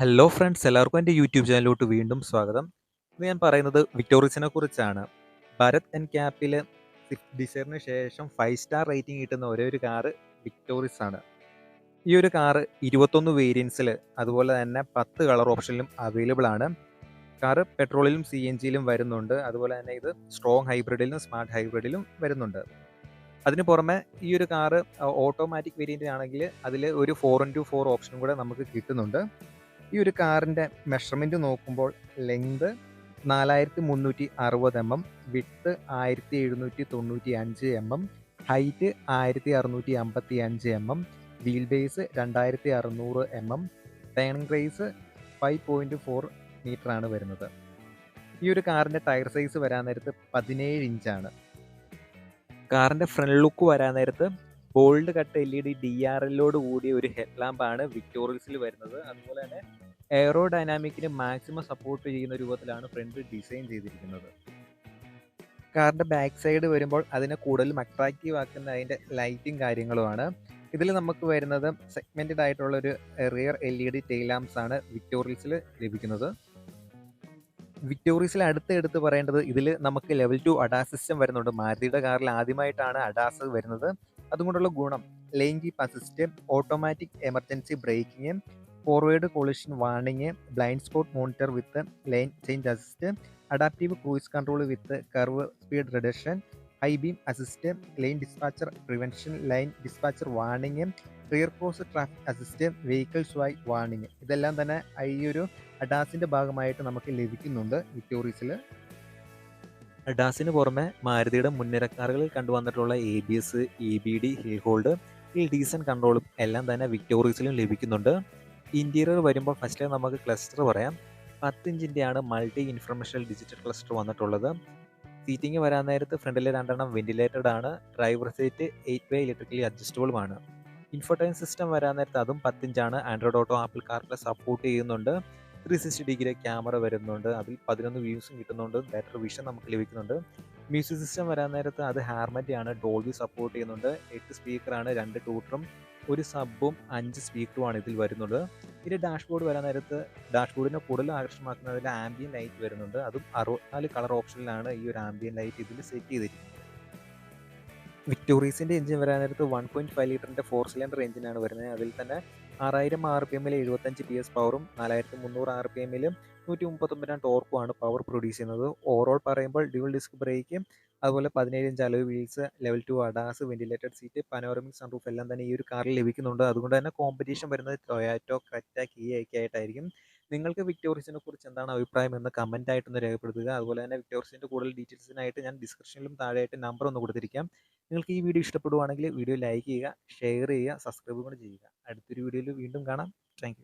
Hello friends എല്ലാവർക്കും എന്റെ YouTube ചാനലിലോട്ട് വീണ്ടും സ്വാഗതം. ഇന്ന് ഞാൻ പറയുന്നത് വിക്ടോറിയസിനെ കുറിച്ചാണ്. ഭരത് ആൻഡ് ക്യാപ്പിൽ സ്വിഫ്റ്റ് ഡിസൈറിന് ശേഷം ഫൈവ് സ്റ്റാർ റേറ്റിംഗ് കിട്ടുന്ന ഒരേ ഒരു കാറ് വിക്ടോറിയസ് ആണ്. ഈ ഒരു കാറ് ഇരുപത്തൊന്ന് വേരിയൻസിൽ അതുപോലെ തന്നെ പത്ത് കളർ ഓപ്ഷനിലും അവൈലബിൾ ആണ്. കാറ് പെട്രോളിലും സി എൻ ജിയിലും വരുന്നുണ്ട്. അതുപോലെ തന്നെ ഇത് സ്ട്രോങ് ഹൈബ്രിഡിലും സ്മാർട്ട് ഹൈബ്രിഡിലും വരുന്നുണ്ട്. അതിന് പുറമെ ഈ ഒരു കാറ് ഓട്ടോമാറ്റിക് വേരിയന്റ് ആണെങ്കിൽ അതിൽ ഒരു ഫോർ ഇന്റു ഫോർ ഓപ്ഷനും കൂടെ നമുക്ക് കിട്ടുന്നുണ്ട്. ഈ ഒരു കാറിന്റെ മെഷർമെന്റ് നോക്കുമ്പോൾ ലെങ്ത് നാലായിരത്തി മുന്നൂറ്റി അറുപത് എം എം വിട്ട് ആയിരത്തി എഴുന്നൂറ്റി തൊണ്ണൂറ്റി അഞ്ച് എം എം ഹൈറ്റ് ആയിരത്തി അറുന്നൂറ്റി അമ്പത്തി അഞ്ച് എം എം വീൽ ബേസ് രണ്ടായിരത്തി അറുന്നൂറ് M M turning radius five point four മീറ്ററാണ് വരുന്നത്. ഈ ഒരു കാറിന്റെ ടയർ സൈസ് വരാൻ നേരത്ത് പതിനേഴ് ഇഞ്ചാണ് കാറിന്റെ ഫ്രണ്ട് ലുക്ക് വരാൻ നേരത്ത് bold cut L E D D R എല്ലോട് കൂടിയ ഒരു ഹെഡ് ലാമ്പാണ് വിക്ടോറിയസിൽ വരുന്നത്. അതുപോലെ തന്നെ എയറോ ഡൈനാമിക്കിന് മാക്സിമം സപ്പോർട്ട് ചെയ്യുന്ന രൂപത്തിലാണ് ഫ്രണ്ട് ഡിസൈൻ ചെയ്തിരിക്കുന്നത്. കാറിന്റെ ബാക്ക് സൈഡ് വരുമ്പോൾ അതിനെ കൂടുതലും അട്രാക്റ്റീവ് ആക്കുന്ന അതിന്റെ ലൈറ്റും കാര്യങ്ങളുമാണ് ഇതിൽ നമുക്ക് വരുന്നത് സെഗ്മെന്റഡ് ആയിട്ടുള്ള ഒരു rear L E D tail lamps ആണ് വിക്ടോറിയൽസിൽ ലഭിക്കുന്നത്. വിക്ടോറിയസിൽ അടുത്ത് എടുത്ത് പറയേണ്ടത് ഇതിൽ നമുക്ക് ലെവൽ ടു അഡാസ് സിസ്റ്റം വരുന്നുണ്ട്. മാരുതിയുടെ കാറിൽ ആദ്യമായിട്ടാണ് അഡാസ് വരുന്നത്. അതുകൊണ്ടുള്ള ഗുണം keep assist automatic emergency braking forward collision warning blind spot monitor with lane change assist adaptive cruise control with curve speed reduction high beam assist lane departure prevention lane departure warning rear cross traffic assist vehicles Y warning ഇതെല്ലാം തന്നെ ഈ ഒരു അഡാസിന്റെ ഭാഗമായിട്ട് നമുക്ക് ലഭിക്കുന്നുണ്ട് വിക്ടോറിയസിൽ അഡാസിന് പുറമെ മാരുതിയുടെ മുൻനിരക്കാറുകളിൽ കണ്ടുവന്നിട്ടുള്ള A B S E B D hill hold ഈ ഡീസൻ കൺട്രോളും എല്ലാം തന്നെ വിക്ടോറിയസിലും ലഭിക്കുന്നുണ്ട്. ഇന്റീരിയർ വരുമ്പോൾ ഫസ്റ്റ് നമുക്ക് ക്ലസ്റ്റർ പറയാം. പത്ത് ഇഞ്ചിന്റെയാണ് മൾട്ടി ഇൻഫർമേഷൻ ഡിജിറ്റൽ ക്ലസ്റ്റർ വന്നിട്ടുള്ളത്. സീറ്റിംഗ് വരാൻ നേരത്ത് ഫ്രണ്ടിൽ രണ്ടെണ്ണം വെന്റിലേറ്റഡ് ആണ്. Driver seat eight way electrically അഡ്ജസ്റ്റബിളും ആണ്. ഇൻഫോടൈൻ സിസ്റ്റം വരാൻ നേരത്ത് അതും പത്തിഞ്ചാണ് android auto Apple CarPlay support ചെയ്യുന്നുണ്ട്. ത്രീ സിക്സ്റ്റി ഡിഗ്രി ക്യാമറ വരുന്നുണ്ട്. അതിൽ പതിനൊന്ന് വ്യൂസും കിട്ടുന്നുണ്ട്. ബെറ്റർ വിഷൻ നമുക്ക് ലഭിക്കുന്നുണ്ട്. മ്യൂസിക് സിസ്റ്റം വരാൻ നേരത്ത് അത് ഹാർമറ്റി ആണ്. ഡോൾബി സപ്പോർട്ട് ചെയ്യുന്നുണ്ട്. എട്ട് സ്പീക്കറാണ് രണ്ട് ടൂട്ടറും ഒരു സബും അഞ്ച് സ്പീക്കറും ആണ് ഇതിൽ വരുന്നത് ഇതിന്റെ ഡാഷ്ബോർഡ് വരാൻ നേരത്ത് ഡാഷ്ബോർഡിനെ കൂടുതൽ ആകർഷമാക്കുന്നതിൽ ആംബിയൻ ലൈറ്റ് വരുന്നുണ്ട്. അതും അറുപത്തിനാല് കളർ ഓപ്ഷനിലാണ് ഈ ഒരു ആംബിയൻ ലൈറ്റ് ഇതിൽ സെറ്റ് ചെയ്തിരിക്കുന്നത്. വിക്ടോറീസിന്റെ എഞ്ചിൻ വരാൻ നേരത്ത് വൺ പോയിന്റ് ഫൈവ് ലിറ്ററിന്റെ ഫോർ സിലിണ്ടർ എഞ്ചിനാണ് വരുന്നത്. അതിൽ തന്നെ ആറായിരം ആർ പി എമ്മിൽ എഴുപത്തഞ്ച് പി എസ് പവറും നാലായിരത്തി മുന്നൂറ് ആർ പി എമ്മിലും നൂറ്റി മുപ്പത്തൊമ്പതിനാം ടോർക്കുമാണ് പവർ പ്രൊഡ്യൂസ് ചെയ്യുന്നത്. ഓവറോൾ പറയുമ്പോൾ ഡ്യുവൽ ഡിസ്ക് ബ്രേക്ക് അതുപോലെ പതിനേഴ് inch alloy wheels level two ADAS ventilated seat panoramic sunroof എല്ലാം തന്നെ ഈ ഒരു കാറിൽ ലഭിക്കുന്നുണ്ട്. അതുകൊണ്ട് തന്നെ കോമ്പറ്റീഷൻ വരുന്നത് ടൊയാറ്റോ ക്രെറ്റ കിയ ഒക്കെ ആയിട്ടായിരിക്കും. നിങ്ങൾക്ക് വിക്ടോറിയസിനെ കുറിച്ച് എന്താണ് അഭിപ്രായം എന്ന് കമന്റ് ആയിട്ടൊന്ന് രേഖപ്പെടുത്തുക. അതുപോലെ തന്നെ വിക്ടോറിയസിന്റെ കൂടുതൽ ഡീറ്റെയിൽസിനായിട്ട് ഞാൻ ഡിസ്ക്രിപ്ഷനിലും താഴെയായിട്ട് നമ്പർ ഒന്ന് കൊടുത്തിരിക്കാം. നിങ്ങൾക്ക് ഈ വീഡിയോ ഇഷ്ടപ്പെടുവാണെങ്കിൽ വീഡിയോ ലൈക്ക് ചെയ്യുക ഷെയർ ചെയ്യുക സബ്സ്ക്രൈബ് കൂടെ ചെയ്യുക. അടുത്തൊരു വീഡിയോയിൽ വീണ്ടും കാണാം. താങ്ക്